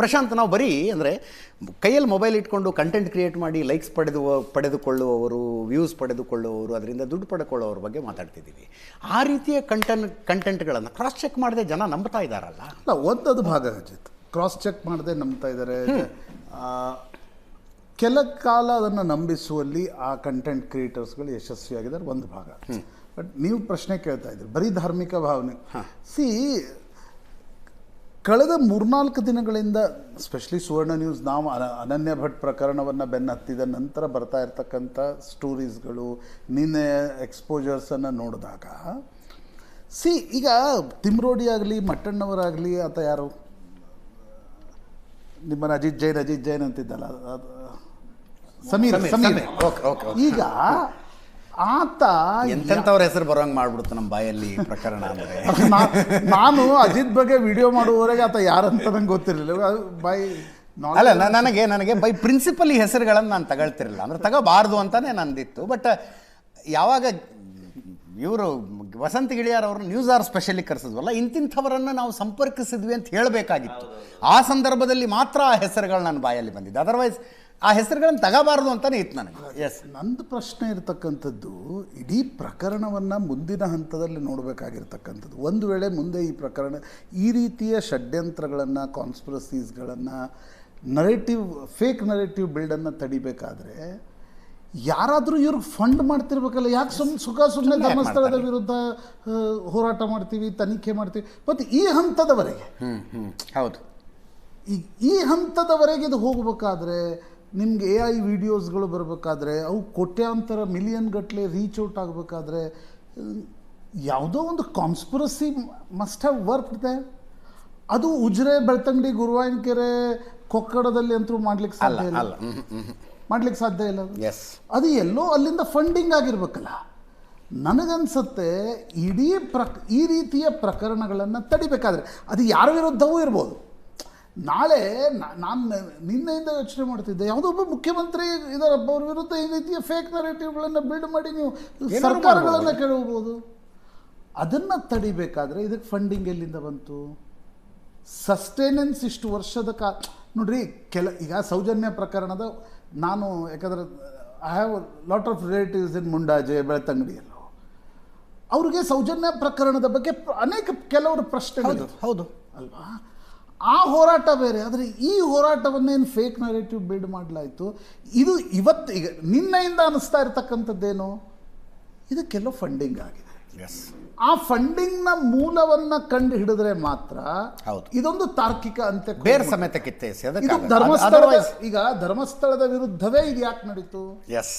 ಪ್ರಶಾಂತ್ ನಾವು ಬರೀ ಅಂದರೆ ಕೈಯಲ್ಲಿ ಮೊಬೈಲ್ ಇಟ್ಕೊಂಡು ಕಂಟೆಂಟ್ ಕ್ರಿಯೇಟ್ ಮಾಡಿ ಲೈಕ್ಸ್ ಪಡೆದು ಪಡೆದುಕೊಳ್ಳುವವರು ವ್ಯೂಸ್ ಪಡೆದುಕೊಳ್ಳುವವರು ಅದರಿಂದ ದುಡ್ಡು ಪಡ್ಕೊಳ್ಳೋವ್ರ ಬಗ್ಗೆ ಮಾತಾಡ್ತಿದ್ದೀವಿ. ಆ ರೀತಿಯ ಕಂಟೆಂಟ್ ಕಂಟೆಂಟ್ಗಳನ್ನು ಕ್ರಾಸ್ ಚೆಕ್ ಮಾಡದೆ ಜನ ನಂಬ್ತಾ ಇದ್ದಾರಲ್ಲ ಅಲ್ಲ ಒಂದದು ಭಾಗ ಹಚ್ಚಿತ್ತು ಕ್ರಾಸ್ ಚೆಕ್ ಮಾಡದೆ ನಂಬ್ತಾ ಇದ್ದಾರೆ ಕೆಲ ಕಾಲ ಅದನ್ನು ನಂಬಿಸುವಲ್ಲಿ ಆ ಕಂಟೆಂಟ್ ಕ್ರಿಯೇಟರ್ಸ್ಗಳು ಯಶಸ್ವಿಯಾಗಿದ್ದಾರೆ. ಒಂದು ಭಾಗ. ಬಟ್ ನೀವು ಪ್ರಶ್ನೆ ಕೇಳ್ತಾ ಇದ್ರಿ. ಬರೀ ಧಾರ್ಮಿಕ ಭಾವನೆ. ಸಿ ಕಳೆದ ಮೂರ್ನಾಲ್ಕು ದಿನಗಳಿಂದ ಸ್ಪೆಷಲಿ ಸುವರ್ಣ ನ್ಯೂಸ್ ನಾವು ಅನ- ಅನನ್ಯ ಭಟ್ ಪ್ರಕರಣವನ್ನು ಬೆನ್ನತ್ತಿದ ನಂತರ ಬರ್ತಾ ಇರ್ತಕ್ಕಂಥ ಸ್ಟೋರೀಸ್ಗಳು ನಿನ್ನೆ ಎಕ್ಸ್ಪೋಜರ್ಸನ್ನು ನೋಡಿದಾಗ ಸಿ ಈಗ ತಿಮ್ರೋಡಿ ಆಗಲಿ ಮಟ್ಟಣ್ಣವರಾಗಲಿ ಅಥವಾ ಯಾರು? ನಿಮ್ಮನ್ನು ಅಜಿತ್ ಜೈನ್ ಅಜಿತ್ ಜೈನ್ ಅಂತಿದ್ದಲ್ಲ ಸಮೀರ್ ಸಮೀರ್, ಓಕೆ, ಓಕೆ. ಈಗ ಆತ ಎಂತೆಂಥವ್ರ ಹೆಸರು ಬರೋಂಗೆ ಮಾಡ್ಬಿಡ್ತು ನಮ್ಮ ಬಾಯಲ್ಲಿ ಪ್ರಕರಣ ಅಂದ್ರೆ? ನಾನು ಅಜಿತ್ ಬಗ್ಗೆ ವಿಡಿಯೋ ಮಾಡುವವರೆಗೆ ಆತ ಯಾರಂತ ನಂಗೆ ಗೊತ್ತಿರಲಿಲ್ಲ. ಬೈ ಅಲ್ಲ ನನಗೆ ನನಗೆ ಬೈ ಪ್ರಿನ್ಸಿಪಲ್ ಈ ಹೆಸರುಗಳನ್ನು ನಾನು ತಗೊಳ್ತಿರಲಿಲ್ಲ. ಅಂದ್ರೆ ತಗೋಬಾರ್ದು ಅಂತಾನೆ ನಂದಿತ್ತು. ಬಟ್ ಯಾವಾಗ ಇವರು ವಸಂತ ಗಿಳಿಯಾರ್ ಅವರು ನ್ಯೂಸ್ ಆರ್ ಸ್ಪೆಷಲಿ ಕರೆಸಿದ್ವಲ್ಲ ಇಂತಿಂಥವರನ್ನು ನಾವು ಸಂಪರ್ಕಿಸಿದ್ವಿ ಅಂತ ಹೇಳಬೇಕಾಗಿತ್ತು. ಆ ಸಂದರ್ಭದಲ್ಲಿ ಮಾತ್ರ ಆ ಹೆಸರುಗಳು ನನ್ನ ಬಾಯಲ್ಲಿ ಬಂದಿದ್ದು. ಅದರ್ವೈಸ್ ಆ ಹೆಸರುಗಳನ್ನು ತಗೋಬಾರ್ದು ಅಂತಾನೆ ಇತ್ತು ನನಗೆ. ಎಸ್ ನಂದು ಪ್ರಶ್ನೆ ಇರತಕ್ಕಂಥದ್ದು ಇಡೀ ಪ್ರಕರಣವನ್ನು ಮುಂದಿನ ಹಂತದಲ್ಲಿ ನೋಡಬೇಕಾಗಿರ್ತಕ್ಕಂಥದ್ದು. ಒಂದು ವೇಳೆ ಮುಂದೆ ಈ ಪ್ರಕರಣ ಈ ರೀತಿಯ ಷಡ್ಯಂತ್ರಗಳನ್ನು ಕಾನ್ಸ್ಪಿರಸೀಸ್ಗಳನ್ನು ನರೇಟಿವ್ ಫೇಕ್ ನರೇಟಿವ್ ಬಿಲ್ಡನ್ನು ತಡಿಬೇಕಾದ್ರೆ ಯಾರಾದರೂ ಇವ್ರಿಗೆ ಫಂಡ್ ಮಾಡ್ತಿರ್ಬೇಕಲ್ಲ. ಯಾಕೆ ಸುಮ್ ಸುಖ ಸುಮ್ಮನೆ ಧರ್ಮಸ್ಥಳದ ವಿರುದ್ಧ ಹೋರಾಟ ಮಾಡ್ತೀವಿ ತನಿಖೆ ಮಾಡ್ತೀವಿ. ಮತ್ತು ಈ ಹಂತದವರೆಗೆ ಹ್ಞೂ ಹ್ಞೂ ಹೌದು. ಈ ಈ ಹಂತದವರೆಗೆ ಇದು ಹೋಗಬೇಕಾದ್ರೆ ನಿಮ್ಗೆ ಎ ಐ ವಿಡಿಯೋಸ್ಗಳು ಬರಬೇಕಾದ್ರೆ ಅವು ಕೋಟ್ಯಾಂತರ ಮಿಲಿಯನ್ ಗಟ್ಟಲೆ ರೀಚ್ ಔಟ್ ಆಗಬೇಕಾದ್ರೆ ಯಾವುದೋ ಒಂದು conspiracy must have work there ಅದು ಉಜ್ರೆ ಬೆಳ್ತಂಗಡಿ ಗುರುವಾಯನಕೆರೆ ಕೊಕ್ಕಡದಲ್ಲಿ ಅಂತೂ ಮಾಡ್ಲಿಕ್ಕೆ ಸಾಧ್ಯ ಇಲ್ಲ. ಮಾಡ್ಲಿಕ್ಕೆ ಸಾಧ್ಯ ಇಲ್ಲ. ಅದು ಎಲ್ಲೋ ಅಲ್ಲಿಂದ ಫಂಡಿಂಗ್ ಆಗಿರ್ಬೇಕಲ್ಲ. ನನಗನ್ಸುತ್ತೆ ಇಡೀ ಪ್ರಕ್ ಈ ರೀತಿಯ ಪ್ರಕರಣಗಳನ್ನು ತಡಿಬೇಕಾದ್ರೆ ಅದು ಯಾರ ವಿರುದ್ಧವೂ ಇರ್ಬೋದು. ನಾಳೆ ನಾನು ನಿನ್ನೆಯಿಂದ ಯೋಚನೆ ಮಾಡ್ತಿದ್ದೆ. ಯಾವುದೋ ಒಬ್ಬ ಮುಖ್ಯಮಂತ್ರಿ ಇದಾರಪ್ಪ ಅವ್ರ ವಿರುದ್ಧ ಈ ರೀತಿಯ ಫೇಕ್ ನರೇಟಿವ್ಗಳನ್ನು ಬಿಲ್ಡ್ ಮಾಡಿ ನೀವು ಸರ್ಕಾರಗಳನ್ನು ಕೇಳಬಹುದು ಅದನ್ನು ತಡಿಬೇಕಾದ್ರೆ ಇದಕ್ಕೆ ಫಂಡಿಂಗ್ ಎಲ್ಲಿಂದ ಬಂತು? ಸಸ್ಟೇನೆನ್ಸ್ ಇಷ್ಟು ವರ್ಷದ ಕಾ ನೋಡ್ರಿ ಕೆಲ ಈಗ ಸೌಜನ್ಯ ಪ್ರಕರಣದ ನಾನು ಯಾಕಂದ್ರೆ I have lot of relatives in Mundaje ಬೆಳ್ತಂಗಡಿಯಲ್ಲೂ. ಅವ್ರಿಗೆ ಸೌಜನ್ಯ ಪ್ರಕರಣದ ಬಗ್ಗೆ ಅನೇಕ ಕೆಲವರು ಪ್ರಶ್ನೆಗಳು ಹೌದು. ಅಲ್ವಾ? ಆ ಹೋರಾಟ ಬೇರೆ ಆದರೆ ಈ ಹೋರಾಟವನ್ನೇನು ಫೇಕ್ ನರೇಟಿವ್ ಬಿಲ್ಡ್ ಮಾಡಲಾಯಿತು? ಇದು ಇವತ್ತು ಈಗ ನಿನ್ನೆಯಿಂದ ಅನಿಸ್ತಾ ಇರತಕ್ಕಂಥದ್ದೇನು? ಇದಕ್ಕೆಲ್ಲೋ ಫಂಡಿಂಗ್ ಆಗಿದೆ. ಎಸ್ ಆ ಫಂಡಿಂಗ್ನ ಮೂಲವನ್ನ ಕಂಡು ಹಿಡಿದ್ರೆ ಮಾತ್ರ ಹೌದು. ಇದೊಂದು ತಾರ್ಕಿಕ ಅಂತ್ಯ ಬೇರೆ ಸಮೇತ ಕಿತ್ತೇಸಿ ಇದು ಅದಕ್ಕೆ ಧರ್ಮಸ್ಥಳದ ಈಗ ಧರ್ಮಸ್ಥಳದ ವಿರುದ್ಧವೇ ಇದು ಯಾಕೆ ನಡೀತು? ಎಸ್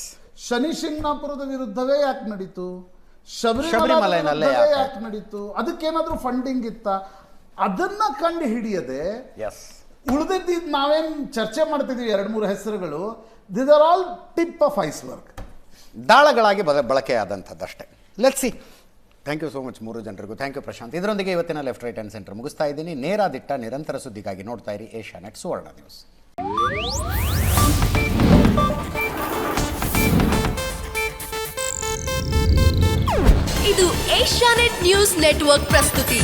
ಶನಿ ಶಿಂಗ್ನಾಪುರದ ವಿರುದ್ಧವೇ ಯಾಕೆ ನಡೀತು? ಶಬರಿಮಲೆ ಶಬರಿಮಲೆನಲ್ಲೇ? ಯಾಕೆ ನಡೀತು? ಅದಕ್ಕೇನಾದ್ರೂ ಫಂಡಿಂಗ್ ಇತ್ತ? ಅದನ್ನ ಕಂಡು ಹಿಡಿಯದೆ ಎಸ್ ಉಳಿದಿದ್ದು ನಾವೇನ್ ಚರ್ಚೆ ಮಾಡ್ತಿದೀವಿ ಎರಡು ಮೂರು ಹೆಸರುಗಳು this are all tip of iceberg ದಾಳಗಳಾಗಿ ಬಲ ಬಳಕೆಯಾದಂಥದ್ದಷ್ಟೇ let see thank you so much ಮೂರು ಜನರಿಗೂ. Thank you Prashanth. ಇದರೊಂದಿಗೆ ಇವತ್ತಿನ ಲೆಫ್ಟ್ ರೈಟ್ ಆ್ಯಂಡ್ ಸೆಂಟರ್ ಮುಗಿಸ್ತಾ ಇದ್ದೀನಿ. ನೇರ ದಿಟ್ಟ ನಿರಂತರ ಸುದ್ದಿಗಾಗಿ ನೋಡ್ತಾ ಇರಿ ಏಷ್ಯಾ ನೆಟ್ ಸುವರ್ಣ ನ್ಯೂಸ್. ಇದು ಏಷ್ಯಾನೆಟ್ ನ್ಯೂಸ್ ನೆಟ್ವರ್ಕ್ ಪ್ರಸ್ತುತಿ.